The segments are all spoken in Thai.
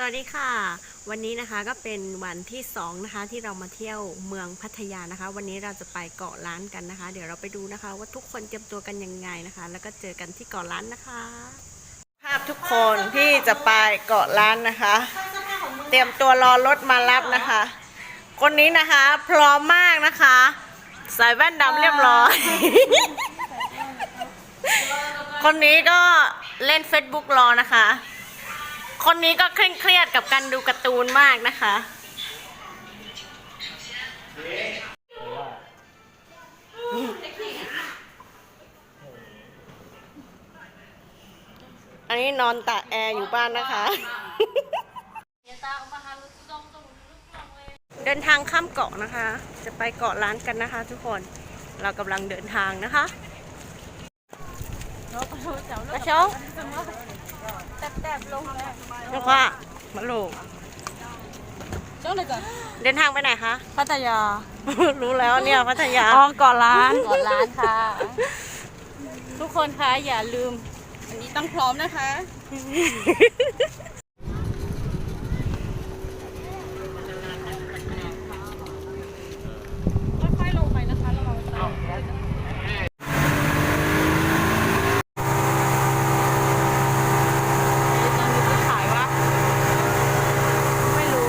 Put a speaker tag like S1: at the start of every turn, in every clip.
S1: สวัสดีค่ะ วันนี้นะคะก็เป็นวันที่สองนะคะที่เรามาเที่ยวเมืองพัทยานะคะ วันนี้เราจะไปเกาะล้านกันนะคะ เดี๋ยวเราไปดูนะคะ ว่าทุกคนเตรียมตัวกันยังไงนะคะ แล้วก็เจอกันที่เกาะล้านนะคะ ภาพทุกคนที่จะไปเกาะล้านนะคะ เตรียมตัวรอรถมารับนะคะ คนนี้นะคะพร้อมมากนะคะใส่แว่นดำเรียบร้อย คนนี้ก็เล่น Facebook รอนะคะ คนนี้ก็เคร่งเครียดกับการดูการ์ตูนมากนะคะ อันนี้นอนตากแอร์อยู่บ้านนะคะ เดินทางข้ามเกาะนะคะ จะไปเกาะล้านกันนะคะ ทุกคน เรากำลังเดินทางนะคะกระชง
S2: แตบๆลงเลย
S1: เจ้าค่ะมาลูก
S2: ช่วงไหนก่อน
S1: เดินทางไปไหนคะ
S2: พัทยา
S1: รู้แล้วเนี่ยพัทยา
S2: อ๋อเกาะล้านเกาะล้านค่ะ ทุกคนคะอย่าลืม อันนี้ต้องพร้อมนะคะ ค่อยๆลงไปนะคะระวังตกตอนนี้จะขายวะไม่รู้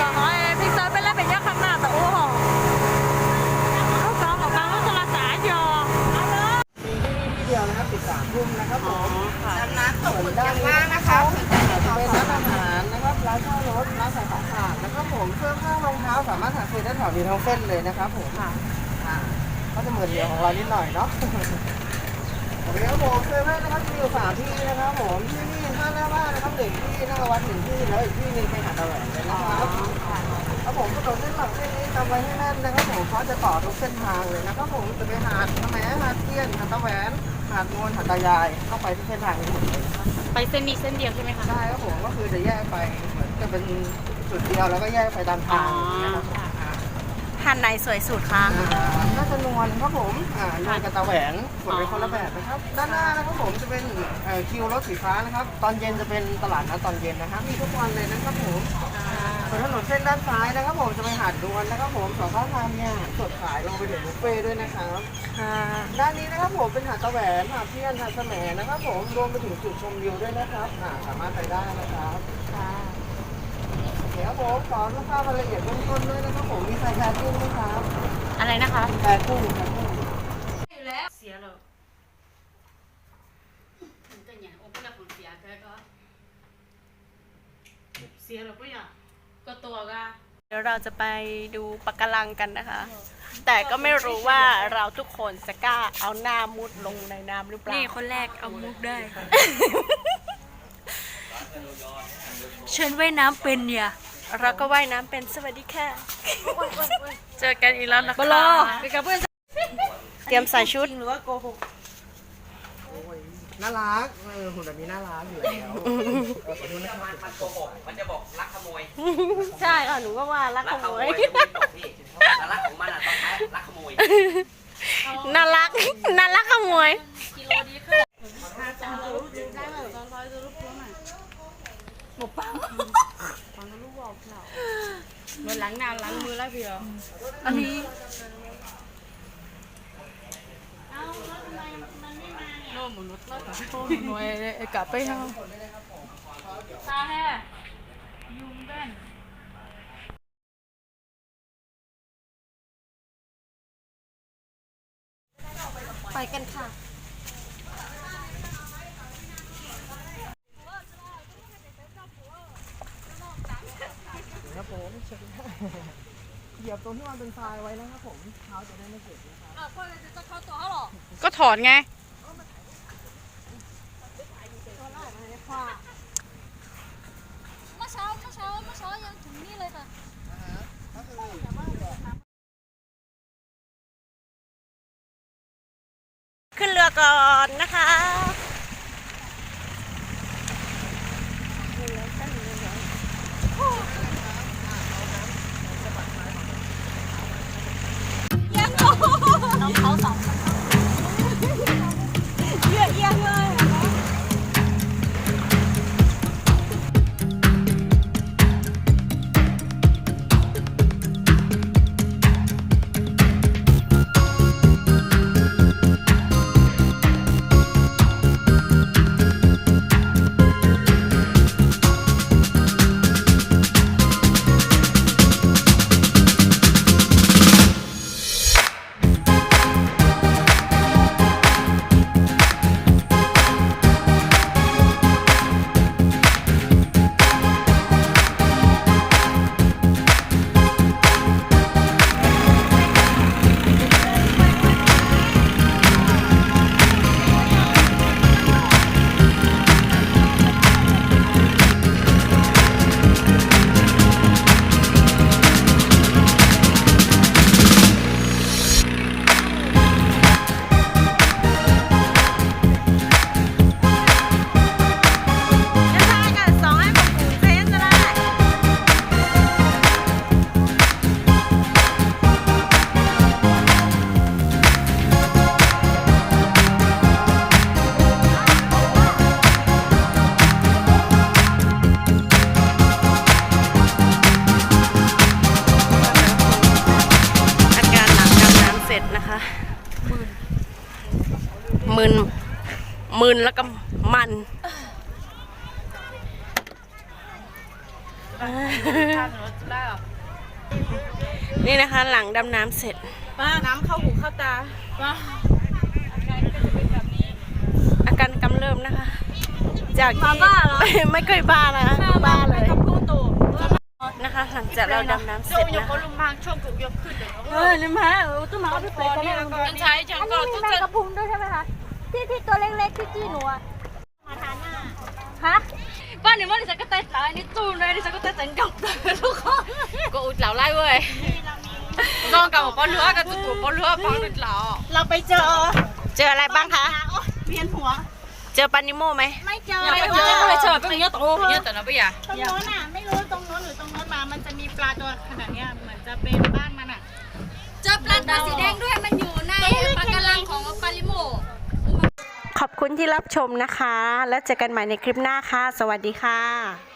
S2: Còn hỏi em phía sau bên lá bên giấc không nào tụ hồn Có con một con nó cho là xả vô
S3: ที่เดียว นะครับปิดสามทุ่มนะครับผม
S4: ร้านตกหมึกย่างมากนะ
S3: เขา
S4: คะ
S3: จะเป็นร้านอาหารนะครับร้านเช่ารถร้านขายของฝากนะครับผมเสื้อผ้ารองเท้าสามารถหาซื้อได้แถวนี้ทั้งเส้นเลยนะครับผมอ่าก็จะเหมือนเดียวของเรานิดหน่อยเนาะโอเคครับผมเซเว่นนะครับมีอยู่สามที่นะครับผมที่นี่ท่าหน้าบ้านนะครับหนึ่งที่หน้าวัดหนึ่งที่แล้วอีกที่หนึ่งไปหาดตะแหวนเลยนะครับครับผมถนนเส้นหลักเส้นนี้จำไว้ให้แน่นนะครับผมเขาจะต่อทุกเส้นทางเลยนะครับผมจะไปหาดทะแมหาดเทียนหาดตะแหวน หาดนวลหาดตายายเข้าไปที่เส้นทางนี้หมดเลย
S2: ไปเส้นนี้เส้นเดียวใช่ไหมคะ
S3: ใช่ครับผมก็คือจะแยกไปเหมือนจะเป็นจุดเดียวแล้วก็แยกไปตามทางนะครับผมอ่า
S1: ท่านไหนสวยสุดคะ
S3: อ่าน่าจะนวลครับผมอ่านวลกับตาแหวนส่วนเป็นคนละแบบนะครับ ด้านหน้านะครับผมจะเป็นเอ่อคิวรถสีฟ้านะครับ ตอนเย็นจะเป็นตลาดนัดตอนเย็นนะครับมีทุกวันเลยนะครับผม ส่วนถนนเส้นด้านซ้ายนะครับผมจะไปหาดนวลนะครับผมสองข้างทางเนี่ยสดขายลงไปถึงบุฟเฟ่ต์ด้วยนะครับ
S1: ค่ะ
S3: ด้านนี้นะครับผมเป็นหาดตะแหวนหาดเทียนหาดแสมนะครับผมรวมไปถึงจุดชมวิวด้วยนะครับอ่าสามารถไปได้นะครับเดี๋ยวผมขอทราบรายละเอียดเบื้องต้นด้วยนะครับผมมีใส่แพรกุ้งไหมครับ
S2: อะไรนะคะ
S3: แพรกุ้งแพรกุ้ง
S2: เสียเลยแต่เนี่ยโอ้ก็ผลเสียแค่ก็เสียแล้วก็อยาก ก็ตัวก็
S1: เดี๋ยวเราจะไปดูปะการังกันนะคะ แต่ก็ไม่รู้ว่าเราทุกคนจะกล้าเอาหน้ามุดลงในน้ำหรือเปล่า
S2: นี่คนแรกเอามุกได้ เชิญว่ายน้ำเป็นเนี่ย
S1: เราก็ว่ายน้ำเป็นสวัสดีค่ะ เจอกันอีกแล้วนะคะ
S2: บลอไปกับเพื่อน
S1: เตรียมใส่ชุด
S2: หรือว่าโกหก
S3: โอ้ย น่ารักเออหุ่นแบบนี้น่ารักอยู่แล้วเออขอโทษนะครับ
S4: มันโกหกมันจะบอกรักขโมย
S1: ใช่ค่ะหนูก็ว่ารัก
S4: รั
S1: ข
S4: ก
S1: โม
S4: ขโม
S1: ย
S4: ย จะไม่บอกพี่แต่รักของมันอะต้องใช้รักขโมย
S1: น่ารักน่ารักขโมย
S2: กิโลดีขึ้นหมกปังปังลูกบอกเราเหมือนล้างหน้าล้างมือแล้วเพียวอันนี้ โน่มนุษย์แล้ว หน่วยไอ้กะไปเฮาตาแห่ยุงแป้น
S1: ไปกันค่ะ
S3: ครับผมเชิญเหยียบตรงที่มันเป็นทรายไว้นะครับผมเท้าจะได้ไม่เจ็บนะครับ
S2: ก็ถอนไง
S5: เมื่อเช้าเมื่อเช้าเมื่อเช้ายังถึงนี่เลยค่ะ
S1: ขึ้นเรือก่อนนะคะ มึนแล้วก็มัน
S2: ได้หรอ
S1: นี่นะคะ หลังดำน้ำเสร็จ
S2: ป้าน้ำเข้าหูเข้าตาป้า
S1: อาการกำเริบนะคะ จากที่
S2: บ้าเหรอ
S1: ไม่เคยบ้านะบ้าเลย
S2: กับผู้ตู่
S1: นะคะ หลังจากเราดำน้ำเสร็จ
S2: ยก
S1: นะ
S2: ก็
S1: คะ
S2: ลุมพังช่วงกุกยกขึ้นเดี๋ยว
S5: เออนี่แม่เออต้องมาเอาไปเปย์กันเลย
S2: ต้องใช้จัง
S5: อัน
S2: ก็
S5: นี้มี
S2: ต้อง
S5: แมง
S2: จะ
S5: กะพรุนด้วยใช่ไหมคะ ที่ที่ตัวเล็กๆที่จี้หนูอะมาทานหน้าฮะป้าหนูว่าดิฉันก็เต้นตายนี่จูนเลยดิฉันก็เต้นสังกับทุกคน
S2: ก็อุดเหล่าไล่เว้ยลองกับป้อนเรือกับตุ๊กป้อนเรือฟังดุดเหล่า
S5: เราไปเจอ
S1: เจออะไรบ้างคะ
S5: เวียนหัว
S1: เจอปานิโมไหม
S5: ไม่เจอ
S2: อย่าไปเจอไปเจอเป็นเยอะโตเยอะแต่นะพี่อะ
S6: ตรงโน้นอะ ไม่รู้ตรงโน้นหรือตรงโน้นมา มันจะมีปลาตัวขนาดเนี้ย เหมือนจะเป็นบ้านมันอะ
S5: เจอปลาตัวสีแดงด้วยมันอยู่ในปากการังของปาลิโม
S1: ขอบคุณที่ รับชมนะคะ แล้วเจอกันใหม่ในคลิปหน้าค่ะ สวัสดีค่ะ